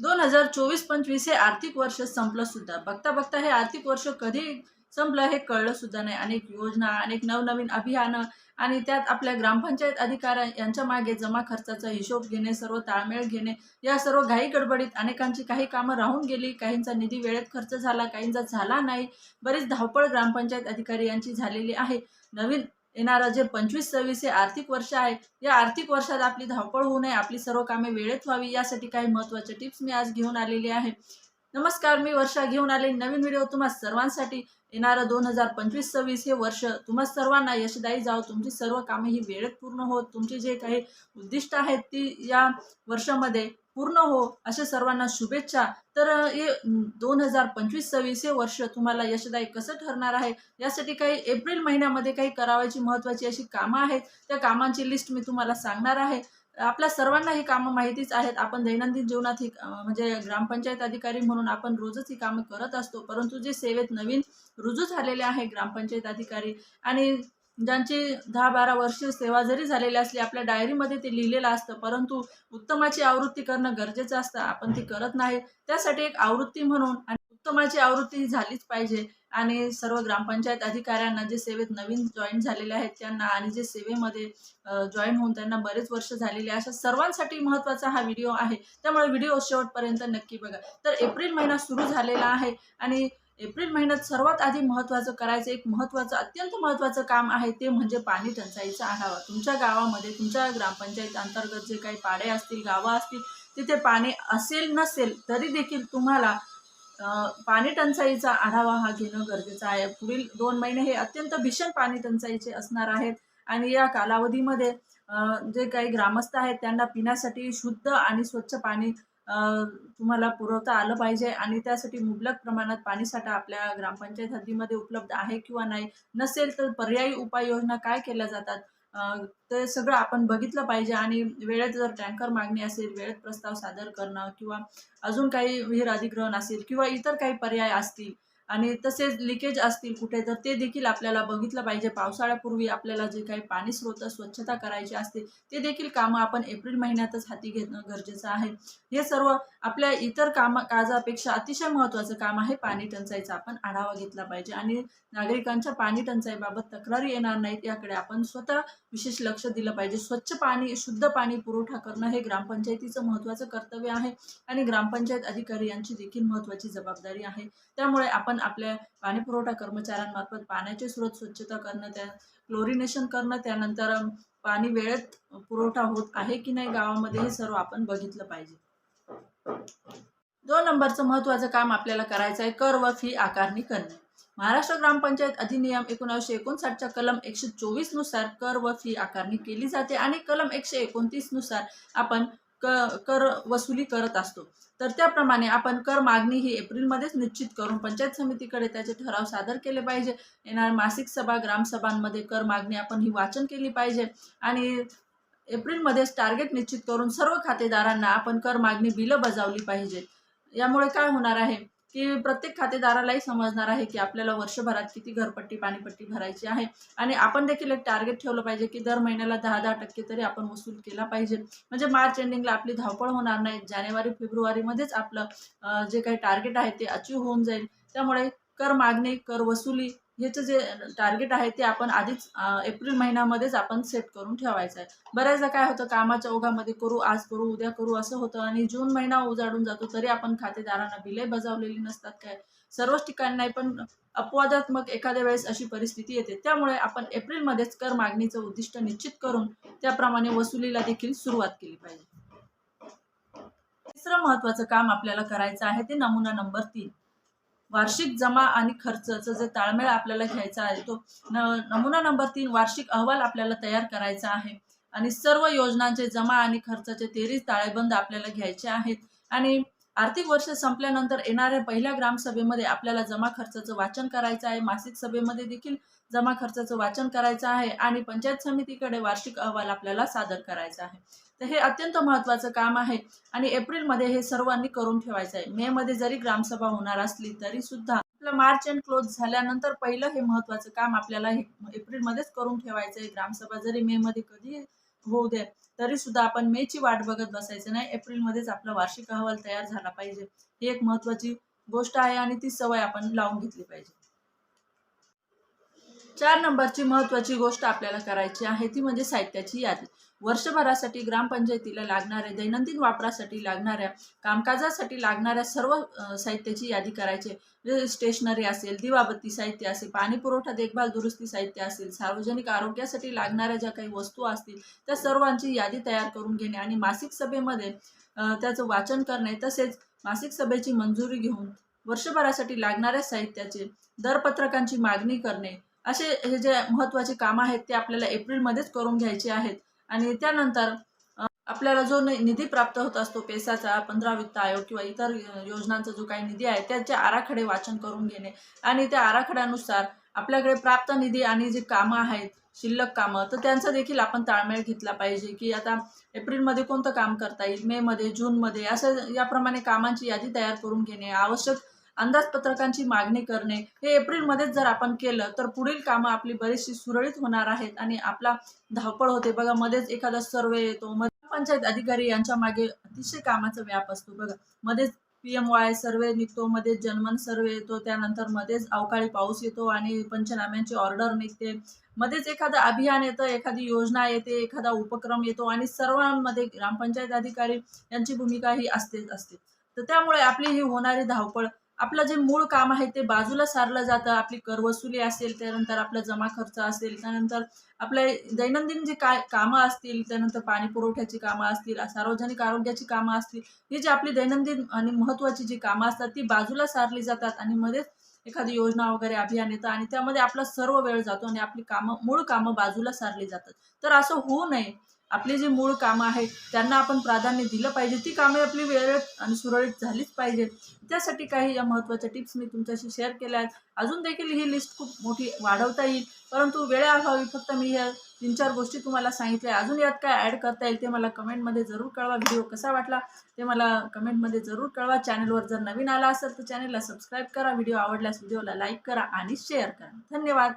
दोन हजार चोवीस पंचवीस हे आर्थिक वर्ष संपलं सुद्धा. बघता बघता हे आर्थिक वर्ष कधी संपलं हे कळलं सुद्धा नाही. अनेक योजना अनेक नवनवीन अभियानं आणि त्यात आपल्या ग्रामपंचायत अधिकारी यांच्या मागे जमा खर्चाचा हिशोब घेणे सर्व ताळमेळ घेणे या सर्व घाई गडबडीत अनेकांची काही कामं राहून गेली. काहींचा निधी वेळेत खर्च झाला काहींचा झाला नाही. बरीच धावपळ ग्रामपंचायत अधिकारी यांची झालेली आहे. नवीन येणारं जे पंचवीस सव्वीस हे आर्थिक वर्ष आहे. या आर्थिक वर्षात आपली धावपळ होऊ नये. आपली सर्व कामे वेळेत व्हावी. यासाठी काही महत्त्वाचे टिप्स मी आज घेऊन आलेली आहे. नमस्कार मी वर्षा घेऊन आले. नवीन व्हिडिओ तुम्हा सर्वांसाठी येणारं दोन हजार पंचवीस सव्वीस हे वर्ष. तुम्हा सर्वांना यशदायी जावं. तुमची सर्व कामे ही वेळेत पूर्ण होत. तुमची जे काही उद्दिष्ट आहेत ती या वर्षामध्ये पूर्ण हो अशा सर्वांना शुभेच्छा. तर हे दोन हजार पंचवीस सव्वीस हे वर्ष तुम्हाला यशदायी कसं ठरणार आहे? यासाठी काही एप्रिल महिन्यामध्ये काही करावायची महत्त्वाची अशी कामं आहेत. त्या कामांची लिस्ट मी तुम्हाला सांगणार आहे. आपल्या सर्वांना ही कामं माहितीच आहेत. आपण दैनंदिन जीवनात ही म्हणजे ग्रामपंचायत अधिकारी म्हणून आपण रोजच ही कामं करत असतो. परंतु जे सेवेत नवीन रुजू झालेले आहे ग्रामपंचायत अधिकारी आणि ज्यांची दहा बारा वर्ष सेवा जरी झालेली असली आपल्या डायरीमध्ये ते लिहिलेलं असतं. परंतु उत्तमाची आवृत्ती करणं गरजेचं असतं. आपण ती करत नाही. त्यासाठी एक आवृत्ती म्हणून उत्तमाची आवृत्ती ही झालीच पाहिजे. आणि सर्व ग्रामपंचायत अधिकाऱ्यांना जे सेवेत नवीन जॉईन झालेले आहेत त्यांना आणि जे सेवेमध्ये जॉईन होऊन त्यांना बरेच वर्ष झालेले अशा सर्वांसाठी महत्त्वाचा हा व्हिडिओ आहे. त्यामुळे व्हिडिओ शेवटपर्यंत नक्की बघा. तर एप्रिल महिना सुरू झालेला आहे आणि एप्रिल महिन्यात सर्वात आधी महत्त्वाचं करायचं एक महत्त्वाचं अत्यंत महत्त्वाचं काम आहे ते म्हणजे पाणी टंचाईचा आढावा. तुमच्या गावामध्ये तुमच्या ग्रामपंचायत अंतर्गत जे काही पाडे असतील गावं असतील तिथे पाणी असेल नसेल तरी देखील तुम्हाला पाणी टंचाईचा आढावा हा घेणं गरजेचं आहे. पुढील दोन महिने हे अत्यंत भीषण पाणी टंचाईचे असणार आहेत आणि या कालावधीमध्ये जे काही ग्रामस्थ आहेत त्यांना पिण्यासाठी शुद्ध आणि स्वच्छ पाणी तुम्हाला पुरवता आलं पाहिजे आणि त्यासाठी मुबलक प्रमाणात पाणीसाठा आपल्या ग्रामपंचायत हद्दीमध्ये उपलब्ध आहे किंवा नाही नसेल तर पर्यायी उपाययोजना काय केल्या जातात? ते सगळं आपण बघितलं पाहिजे आणि वेळेत जर टँकर मागणी असेल वेळेत प्रस्ताव सादर करणं किंवा अजून काही विहीर अधिग्रहण असेल किंवा इतर काही पर्याय असतील आणि तसेच लिकेज असतील कुठे तर ते देखील आपल्याला बघितलं पाहिजे. पावसाळ्यापूर्वी आपल्याला जे काही पाणी स्रोत स्वच्छता करायची असते ते देखील कामं आपण एप्रिल महिन्यातच हाती घेणं गरजेचं आहे. हे सर्व आपल्या इतर काम काजापेक्षा अतिशय महत्त्वाचं काम आहे पाणी टंचाईचा. आपण आढावा घेतला पाहिजे आणि नागरिकांच्या पाणी टंचाईबाबत तक्रारी येणार नाहीत याकडे आपण स्वतः विशेष लक्ष दिलं पाहिजे. स्वच्छ पाणी शुद्ध पाणी पुरवठा करणं हे ग्रामपंचायतीचं महत्त्वाचं कर्तव्य आहे आणि ग्रामपंचायत अधिकारी यांची देखील महत्त्वाची जबाबदारी आहे. त्यामुळे आपण आपल्या पाणी पुरवठा कर्मचाऱ्यांमार्फत पाण्याचे स्रोत स्वच्छता करणं त्या क्लोरिनेशन करणं त्यानंतर पाणी वेळेत पुरवठा होत आहे की नाही गावामध्ये हे सर्व आपण बघितलं पाहिजे. दोन नंबरचं महत्त्वाचं काम आपल्याला करायचं आहे कर व फी आकारणी करणे. महाराष्ट्र ग्रामपंचायत अधिनियम एकोणीसशे एकोणसाठच्या कलम एकशे चोवीसनुसार कर व फी आकारणी केली जाते आणि कलम एकशे एकोणतीसनुसार आपण क कर वसुली करत असतो. तर त्याप्रमाणे आपण कर मागणी ही एप्रिलमध्येच निश्चित करून पंचायत समितीकडे त्याचे ठराव सादर केले पाहिजे. येणार मासिक सभा ग्रामसभांमध्ये कर मागणी आपण ही वाचन केली पाहिजे. आणि एप्रिलमध्येच टार्गेट निश्चित करून सर्व खातेदारांना आपण कर मागणी बिलं बजावली पाहिजे. यामुळे काय होणार आहे? की प्रत्येक खातेदारालाही समजणार आहे की आपल्याला वर्षभरात किती घरपट्टी पाणीपट्टी भरायची आहे. आणि आपण देखील एक टार्गेट ठेवलं पाहिजे की दर महिन्याला दहा दहा टक्के तरी आपण वसूल केला पाहिजे. म्हणजे मार्च एंडिंगला आपली धावपळ होणार नाही. जानेवारी फेब्रुवारीमध्येच आपलं जे काही टार्गेट आहे ते अचीव होऊन जाईल. त्यामुळे कर मागणी कर वसुली ह्याचं जे टार्गेट आहे ते आपण आधीच एप्रिल महिन्यामध्येच आपण सेट करून ठेवायचं आहे. बऱ्याचदा काय होतं कामाच्या ओघामध्ये करू आज करू उद्या करू असं होतं आणि जून महिना उजाडून जातो तरी आपण खातेदारांना बिले बजावलेली नसतात काय? सर्वच ठिकाणी नाही पण अपवादात्मक एखाद्या वेळेस अशी परिस्थिती येते. त्यामुळे आपण एप्रिलमध्येच कर मागणीचं उद्दिष्ट निश्चित करून त्याप्रमाणे वसुलीला देखील सुरुवात केली पाहिजे. तिसरं महत्त्वाचं काम आपल्याला करायचं आहे ते नमुना नंबर तीन. वार्षिक जमा आणि खर्चाचा जे ताळमेळ आपल्याला घ्यायचा आहे तो न नमुना नंबर तीन वार्षिक अहवाल आपल्याला तयार करायचा आहे. आणि सर्व योजनांचे जमा आणि खर्चाचे तेरीस ताळेबंद आपल्याला घ्यायचे आहेत. आणि आर्थिक वर्ष संपल्यानंतर येणाऱ्या पहिल्या ग्रामसभेमध्ये आपल्याला जमा खर्चाचं वाचन करायचं आहे. मासिक सभेमध्ये देखील जमा खर्चाचं वाचन करायचं आहे आणि पंचायत समितीकडे वार्षिक अहवाल आपल्याला सादर करायचा आहे. तर हे अत्यंत महत्त्वाचं काम आहे आणि एप्रिलमध्ये हे सर्वांनी करून ठेवायचं आहे. मे मध्ये जरी ग्रामसभा होणार असली तरी सुद्धा आपलं मार्च अँड क्लोज झाल्यानंतर पहिलं हे महत्त्वाचं काम आपल्याला हे एप्रिलमध्येच करून ठेवायचं आहे. ग्रामसभा जरी मे मध्ये कधी होऊ दे. तरी सुद्धा आपण मे ची वाट बघत बसायचं नाही. एप्रिलमध्येच आपला वार्षिक अहवाल तयार झाला पाहिजे. ही एक महत्वाची गोष्ट आहे आणि ती सवय आपण लावून घेतली पाहिजे. चार नंबरची महत्त्वाची गोष्ट आपल्याला करायची आहे ती म्हणजे साहित्याची यादी. वर्षभरासाठी ग्रामपंचायतीला लागणाऱ्या दैनंदिन वापरासाठी लागणाऱ्या कामकाजासाठी लागणाऱ्या सर्व साहित्याची यादी करायची. स्टेशनरी असेल दिवाबत्ती साहित्य असेल पाणी पुरवठा देखभाल दुरुस्ती साहित्य असेल सार्वजनिक आरोग्यासाठी लागणाऱ्या ज्या काही वस्तू असतील त्या सर्वांची यादी तयार करून घेणे आणि मासिक सभेमध्ये त्याचं वाचन करणे तसेच मासिक सभेची मंजुरी घेऊन वर्षभरासाठी लागणाऱ्या साहित्याचे दरपत्रकांची मागणी करणे असे हे जे महत्त्वाचे कामं आहेत ते आपल्याला एप्रिलमध्येच करून घ्यायचे आहेत. आणि त्यानंतर आपल्याला जो निधी प्राप्त होत असतो पेसाचा पंधरा वित्त आयोग किंवा इतर योजनांचा जो काही निधी आहे त्याचे आराखडे वाचन करून घेणे. आणि त्या आराखड्यानुसार आपल्याकडे प्राप्त निधी आणि जे कामं आहेत शिल्लक कामं तर त्यांचा देखील आपण ताळमेळ घेतला पाहिजे की आता एप्रिलमध्ये कोणतं काम करता येईल मेमध्ये जूनमध्ये असं याप्रमाणे कामांची यादी तयार करून घेणे आवश्यक अंदाजपत्रकांची मागणी करणे हे एप्रिलमध्येच जर आपण केलं तर पुढील कामं आपली बरीचशी सुरळीत होणार आहेत आणि आपला धावपळ होते. बघा मध्येच एखादा सर्वे येतो. पंचायत अधिकारी यांच्या मागे अतिशय कामाचा व्याप असतो. बघा मध्येच पी एम वाय सर्वे निघतो मध्येच जनमन सर्वे येतो त्यानंतर मध्येच अवकाळी पाऊस येतो आणि पंचनाम्यांची ऑर्डर निघते. मध्येच एखादं अभियान येतं एखादी योजना येते एखादा उपक्रम येतो आणि सर्वांमध्ये ग्रामपंचायत अधिकारी यांची भूमिका ही असतेच असते. तर त्यामुळे आपली ही होणारी धावपळ आपलं जे मूळ काम आहे ते बाजूला सारलं जातं. आपली करवसुली असेल त्यानंतर आपला जमा खर्च असेल त्यानंतर आपले दैनंदिन जे काय कामं असतील त्यानंतर पाणी पुरवठ्याची कामं असतील सार्वजनिक आरोग्याची कामं असतील ही जी आपली दैनंदिन आणि महत्त्वाची जी कामं असतात ती बाजूला सारली जातात आणि मध्येच एखादी योजना वगैरे अभियान येतं आणि त्यामध्ये आपला सर्व वेळ जातो आणि आपली कामं मूळ कामं बाजूला सारली जातात. तर असं होऊ नये. आपली जी मूळ कामं आहेत त्यांना आपण प्राधान्य दिलं पाहिजे. ती कामे आपली वेळेत आणि सुरळीत झालीच पाहिजे त्यासाठी काही या महत्त्वाच्या टिप्स मी तुमच्याशी शेअर केल्या आहेत. अजून देखील ही लिस्ट खूप मोठी वाढवता येईल परंतु वेळेअभावी फक्त मी ह्या तीन चार गोष्टी तुम्हाला सांगितल्या. अजून यात काय ॲड करता येईल ते मला कमेंटमध्ये जरूर कळवा. व्हिडिओ कसा वाटला ते मला कमेंटमध्ये जरूर कळवा. चॅनलवर जर नवीन आला असेल तर चॅनलला सबस्क्राईब करा. व्हिडिओ आवडल्यास व्हिडिओला लाईक करा आणि शेअर करा. धन्यवाद.